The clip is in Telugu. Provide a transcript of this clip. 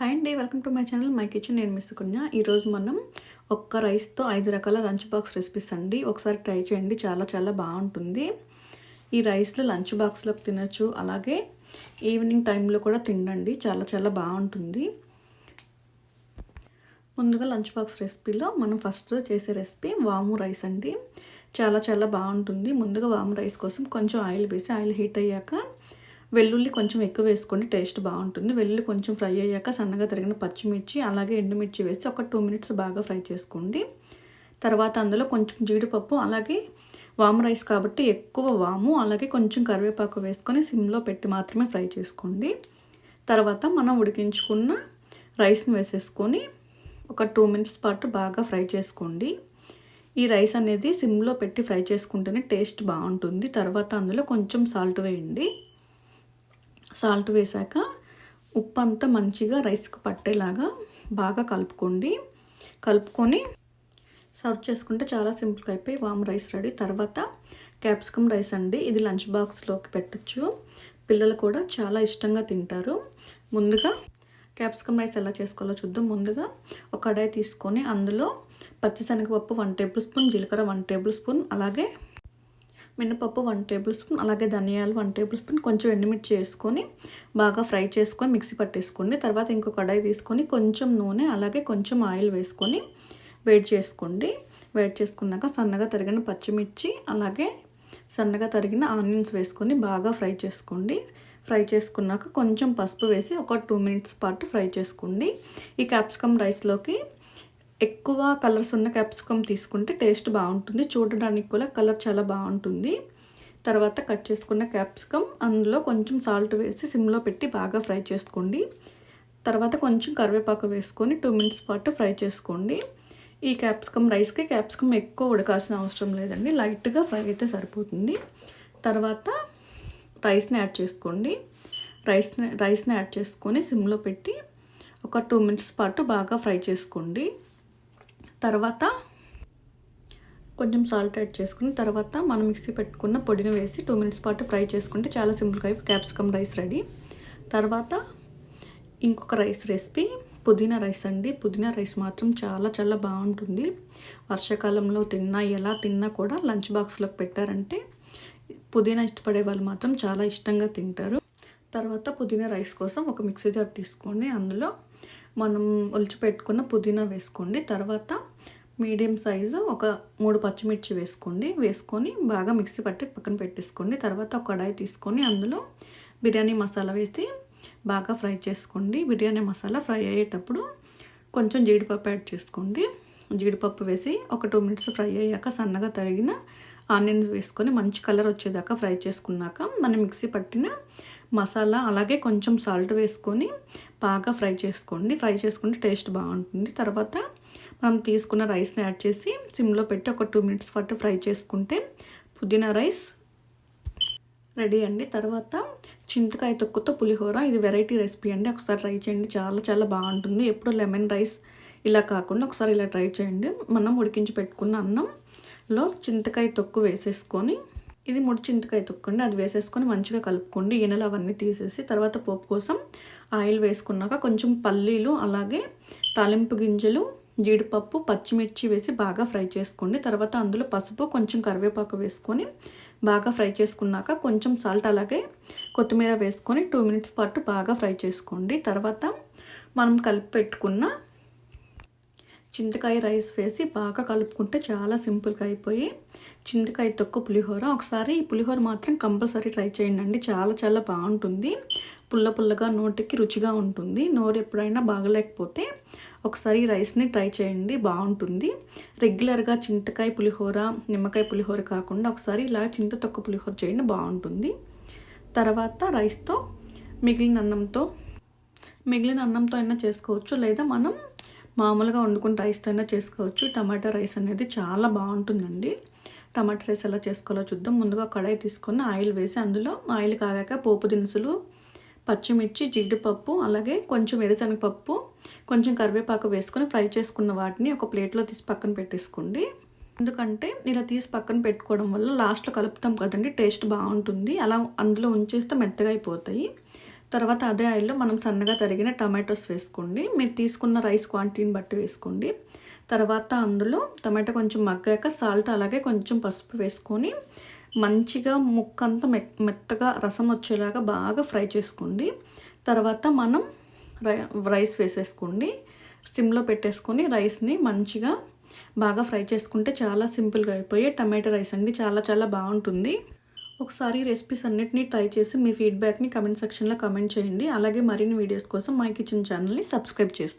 హాయ్ అండి welcome to my channel my kitchen నేను మిస్ ఈరోజు మనం ఒక్క రైస్తో ఐదు రకాల లంచ్ బాక్స్ రెసిపీస్ అండి. ఒకసారి ట్రై చేయండి చాలా చాలా బాగుంటుంది. ఈ రైస్లో లంచ్ బాక్స్లోకి తినచ్చు అలాగే ఈవినింగ్ టైంలో కూడా తినండి చాలా చాలా బాగుంటుంది. ముందుగా లంచ్ బాక్స్ రెసిపీలో మనం ఫస్ట్ చేసే రెసిపీ వాము రైస్ అండి. చాలా చాలా బాగుంటుంది. ముందుగా వాము రైస్ కోసం కొంచెం ఆయిల్ వేసి ఆయిల్ హీట్ అయ్యాక వెల్లుల్లి కొంచెం ఎక్కువ వేసుకోండి టేస్ట్ బాగుంటుంది. వెల్లుల్లి కొంచెం ఫ్రై అయ్యాక సన్నగా తరిగిన పచ్చిమిర్చి అలాగే ఎండుమిర్చి వేసి ఒక టూ మినిట్స్ బాగా ఫ్రై చేసుకోండి. తర్వాత అందులో కొంచెం జీడిపప్పు అలాగే వామ్ రైస్ కాబట్టి ఎక్కువ వాము అలాగే కొంచెం కరివేపాకు వేసుకొని సిమ్లో పెట్టి మాత్రమే ఫ్రై చేసుకోండి. తర్వాత మనం ఉడికించుకున్న రైస్ని వేసేసుకొని ఒక టూ మినిట్స్ పాటు బాగా ఫ్రై చేసుకోండి. ఈ రైస్ అనేది సిమ్లో పెట్టి ఫ్రై చేసుకుంటేనే టేస్ట్ బాగుంటుంది. తర్వాత అందులో కొంచెం సాల్ట్ వేయండి. సాల్ట్ వేసాక ఉప్పు అంతా మంచిగా రైస్కి పట్టేలాగా బాగా కలుపుకోండి. కలుపుకొని సర్వ్ చేసుకుంటే చాలా సింపుల్గా అయిపోయి వామ్ రైస్ రెడీ. తర్వాత క్యాప్సికమ్ రైస్ అండి. ఇది లంచ్ బాక్స్లోకి పెట్టచ్చు. పిల్లలు కూడా చాలా ఇష్టంగా తింటారు. ముందుగా క్యాప్సికమ్ రైస్ ఎలా చేసుకోవాలో చూద్దాం. ముందుగా ఒక కడాయి తీసుకొని అందులో పచ్చిశనగపప్పు వన్ టేబుల్ స్పూన్ జీలకర్ర వన్ టేబుల్ స్పూన్ అలాగే మినపప్పు వన్ టేబుల్ స్పూన్ అలాగే ధనియాలు వన్ టేబుల్ స్పూన్ కొంచెం ఎండుమిర్చి వేసుకొని బాగా ఫ్రై చేసుకొని మిక్సీ పట్టేసుకోండి. తర్వాత ఇంకో కడాయి తీసుకొని కొంచెం నూనె అలాగే కొంచెం ఆయిల్ వేసుకొని వేడి చేసుకోండి. వేడి చేసుకున్నాక సన్నగా తరిగిన పచ్చిమిర్చి అలాగే సన్నగా తరిగిన ఆనియన్స్ వేసుకొని బాగా ఫ్రై చేసుకోండి. ఫ్రై చేసుకున్నాక కొంచెం పసుపు వేసి ఒక టూ మినిట్స్ పాటు ఫ్రై చేసుకోండి. ఈ క్యాప్సికమ్ రైస్లోకి ఎక్కువ కలర్స్ ఉన్న క్యాప్సికమ్ తీసుకుంటే టేస్ట్ బాగుంటుంది. చూడడానికి కూడా కలర్ చాలా బాగుంటుంది. తర్వాత కట్ చేసుకున్న క్యాప్సికమ్ అందులో కొంచెం సాల్ట్ వేసి సిమ్లో పెట్టి బాగా ఫ్రై చేసుకోండి. తర్వాత కొంచెం కరివేపాకు వేసుకొని టూ మినిట్స్ పాటు ఫ్రై చేసుకోండి. ఈ క్యాప్సికమ్ రైస్కి క్యాప్సికమ్ ఎక్కువ ఉడకాల్సిన అవసరం లేదండి. లైట్గా ఫ్రై అయితే సరిపోతుంది. తర్వాత రైస్ని యాడ్ చేసుకోండి. రైస్ని రైస్ని యాడ్ చేసుకొని సిమ్లో పెట్టి ఒక టూ మినిట్స్ పాటు బాగా ఫ్రై చేసుకోండి. తర్వాత కొంచెం సాల్ట్ యాడ్ చేసుకుని తర్వాత మనం మిక్సీ పెట్టుకున్న పొడిని వేసి టూ మినిట్స్ పాటు ఫ్రై చేసుకుంటే చాలా సింపుల్గా అయిపోయి క్యాప్సికమ్ రైస్ రెడీ తర్వాత ఇంకొక రైస్ రెసిపీ పుదీనా రైస్ అండి. పుదీనా రైస్ మాత్రం చాలా చాలా బాగుంటుంది. వర్షాకాలంలో తిన్నా ఎలా తిన్నా కూడా లంచ్ బాక్స్లోకి పెట్టారంటే పుదీనా ఇష్టపడే వాళ్ళు మాత్రం చాలా ఇష్టంగా తింటారు. తర్వాత పుదీనా రైస్ కోసం ఒక మిక్సీ జార్ తీసుకోండి. అందులో మనం ఒలిచి పెట్టుకున్న పుదీనా వేసుకోండి. తర్వాత మీడియం సైజు ఒక మూడు పచ్చిమిర్చి వేసుకోండి. వేసుకొని బాగా మిక్సీ పట్టి పక్కన పెట్టేసుకోండి. తర్వాత ఒక కడాయి తీసుకొని అందులో బిర్యానీ మసాలా వేసి బాగా ఫ్రై చేసుకోండి. బిర్యానీ మసాలా ఫ్రై అయ్యేటప్పుడు కొంచెం జీడిపప్పు యాడ్ చేసుకోండి. జీడిపప్పు వేసి ఒక టూ మినిట్స్ ఫ్రై అయ్యాక సన్నగా తరిగిన ఆనియన్స్ వేసుకొని మంచి కలర్ వచ్చేదాకా ఫ్రై చేసుకున్నాక మనం మిక్సీ పట్టిన మసాలా అలాగే కొంచెం సాల్ట్ వేసుకొని బాగా ఫ్రై చేసుకోండి. ఫ్రై చేసుకుంటే టేస్ట్ బాగుంటుంది. తర్వాత మనం తీసుకున్న రైస్ని యాడ్ చేసి సిమ్లో పెట్టి ఒక టూ మినిట్స్ పాటు ఫ్రై చేసుకుంటే పుదీనా రైస్ రెడీ అండి. తర్వాత చింతకాయ తొక్కుతో పులిహోర. ఇది వెరైటీ రెసిపీ అండి. ఒకసారి ట్రై చేయండి. చాలా చాలా బాగుంటుంది. ఎప్పుడు లెమన్ రైస్ ఇలా కాకుండా ఒకసారి ఇలా ట్రై చేయండి. మనం ఉడికించి పెట్టుకున్న అన్నంలో చింతకాయ తొక్కు వేసేసుకొని ఇది ముడి చింతకాయ తొక్కండి. అది వేసేసుకొని మంచిగా కలుపుకోండి. ఈనెలు అవన్నీ తీసేసి తర్వాత పోపు కోసం ఆయిల్ వేసుకున్నాక కొంచెం పల్లీలు అలాగే తాలింపు గింజలు జీడిపప్పు పచ్చిమిర్చి వేసి బాగా ఫ్రై చేసుకోండి. తర్వాత అందులో పసుపు కొంచెం కరివేపాకు వేసుకొని బాగా ఫ్రై చేసుకున్నాక కొంచెం సాల్ట్ అలాగే కొత్తిమీర వేసుకొని టూ మినిట్స్ పాటు బాగా ఫ్రై చేసుకోండి. తర్వాత మనం కలిపి పెట్టుకున్న చింతకాయ రైస్ వేసి బాగా కలుపుకుంటే చాలా సింపుల్గా అయిపోయి చింతకాయ తొక్కు పులిహోర. ఒకసారి ఈ పులిహోర మాత్రం కంపల్సరీ ట్రై చేయండి అండి చాలా చాలా బాగుంటుంది. పుల్ల పుల్లగా నోటికి రుచిగా ఉంటుంది. నోరు ఎప్పుడైనా బాగలేకపోతే ఒకసారి రైస్ని ట్రై చేయండి. బాగుంటుంది. రెగ్యులర్గా చింతకాయ పులిహోర నిమ్మకాయ పులిహోర కాకుండా ఒకసారి ఇలా చింత తొక్క పులిహోర చేయండి. బాగుంటుంది. తర్వాత రైస్తో మిగిలిన అన్నంతో మిగిలిన అన్నంతో అయినా చేసుకోవచ్చు. లేదా మనం మామూలుగా వండుకుని రైస్తో అయినా చేసుకోవచ్చు. టమాటా రైస్ అనేది చాలా బాగుంటుందండి. టమాటా రైస్ ఎలా చేసుకోవాలో చూద్దాం. ముందుగా కడాయి తీసుకొని ఆయిల్ వేసి అందులో ఆయిల్ కాగాక పోపు దినుసులు పచ్చిమిర్చి జీడిపప్పు అలాగే కొంచెం ఎరుశనగపప్పు కొంచెం కరివేపాకు వేసుకొని ఫ్రై చేసుకున్న వాటిని ఒక ప్లేట్లో తీసి పక్కన పెట్టేసుకోండి. ఎందుకంటే ఇలా తీసి పక్కన పెట్టుకోవడం వల్ల లాస్ట్లో కలుపుతాం కదండి టేస్ట్ బాగుంటుంది. అలా అందులో ఉంచేస్తే మెత్తగా అయిపోతాయి. తర్వాత అదే ఆయిల్లో మనం సన్నగా తరిగిన టమాటోస్ వేసుకోండి. మీరు తీసుకున్న రైస్ క్వాంటిటీని బట్టి వేసుకోండి. తర్వాత అందులో టమాటో కొంచెం మగ్గాక సాల్ట్ అలాగే కొంచెం పసుపు వేసుకొని మంచిగా ముక్కంతా మె మెత్తగా రసం వచ్చేలాగా బాగా ఫ్రై చేసుకోండి. తర్వాత మనం రై రైస్ వేసేసుకోండి. సిమ్లో పెట్టేసుకొని రైస్ని మంచిగా బాగా ఫ్రై చేసుకుంటే చాలా సింపుల్గా అయిపోయి టమాటో రైస్ అండి. చాలా చాలా బాగుంటుంది. ఒకసారి రెసిపీస్ అన్నిటినీ ట్రై చేసి మీ ఫీడ్బ్యాక్ని కమెంట్ సెక్షన్లో కమెంట్ చేయండి. అలాగే మరిన్ని వీడియోస్ కోసం మై కిచెన్ ఛానల్ని సబ్స్క్రైబ్ చేసుకోండి